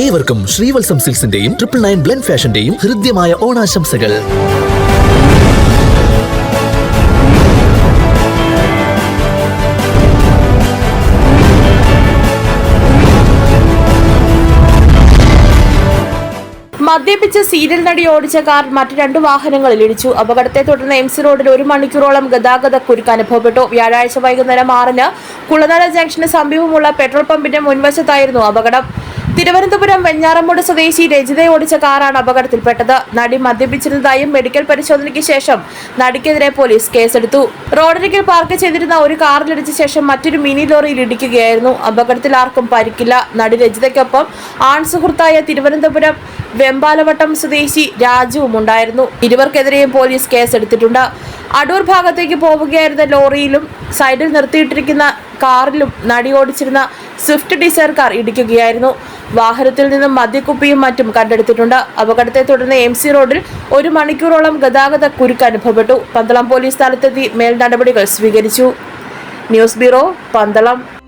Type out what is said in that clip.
ഏവർക്കും ശ്രീവത്സം സിൽസിന്റെയും triple nine blend ഫാഷന്റെയും ഹൃദ്യമായ ഓണാശംസകൾ. മദ്യപിച്ച് സീരിയൽ നടി ഓടിച്ച കാർ മറ്റ് രണ്ട് വാഹനങ്ങളിൽ ഇടിച്ചു. അപകടത്തെ തുടർന്ന് എംസി റോഡിൽ ഒരു മണിക്കൂറോളം ഗതാഗത കുരുക്ക് അനുഭവപ്പെട്ടു. വ്യാഴാഴ്ച വൈകുന്നേരം ആറിന് കുളനട ജംഗ്ഷന് സമീപമുള്ള പെട്രോൾ പമ്പിന്റെ മുൻവശത്തായിരുന്നു അപകടം. തിരുവനന്തപുരം വെഞ്ഞാറമ്മൂട് സ്വദേശി രജിത ഓടിച്ച കാറാണ് അപകടത്തിൽപ്പെട്ടത്. നടി മദ്യപിച്ചിരുന്നതായും മെഡിക്കൽ പരിശോധനയ്ക്ക് ശേഷം നടിക്കെതിരെ പോലീസ് കേസെടുത്തു. റോഡരികിൽ പാർക്ക് ചെയ്തിരുന്ന ഒരു കാറിലിടിച്ച ശേഷം മറ്റൊരു മിനി ലോറിയിൽ ഇടിക്കുകയായിരുന്നു. അപകടത്തിൽ ആർക്കും പരിക്കില്ല. നടി രജിതയ്ക്കൊപ്പം ആൺ സുഹൃത്തായ തിരുവനന്തപുരം വെമ്പാലവട്ടം സ്വദേശി രാജുവും ഉണ്ടായിരുന്നു. ഇരുവർക്കെതിരെയും പോലീസ് കേസെടുത്തിട്ടുണ്ട്. അടൂർ ഭാഗത്തേക്ക് പോവുകയായിരുന്ന ലോറിയിലും സൈഡിൽ നിർത്തിയിട്ടിരിക്കുന്ന കാറിലും നടി ഓടിച്ചിരുന്ന സ്വിഫ്റ്റ് ഡിസയർ കാർ ഇടിക്കുകയായിരുന്നു. വാഹനത്തിൽ നിന്നും മദ്യക്കുപ്പിയും മറ്റും കണ്ടെടുത്തിട്ടുണ്ട്. അപകടത്തെ തുടർന്ന് എം സി റോഡിൽ ഒരു മണിക്കൂറോളം ഗതാഗത കുരുക്ക് അനുഭവപ്പെട്ടു. പന്തളം പോലീസ് സ്ഥലത്തെത്തി മേൽ നടപടികൾ സ്വീകരിച്ചു. News bureau Pandalam.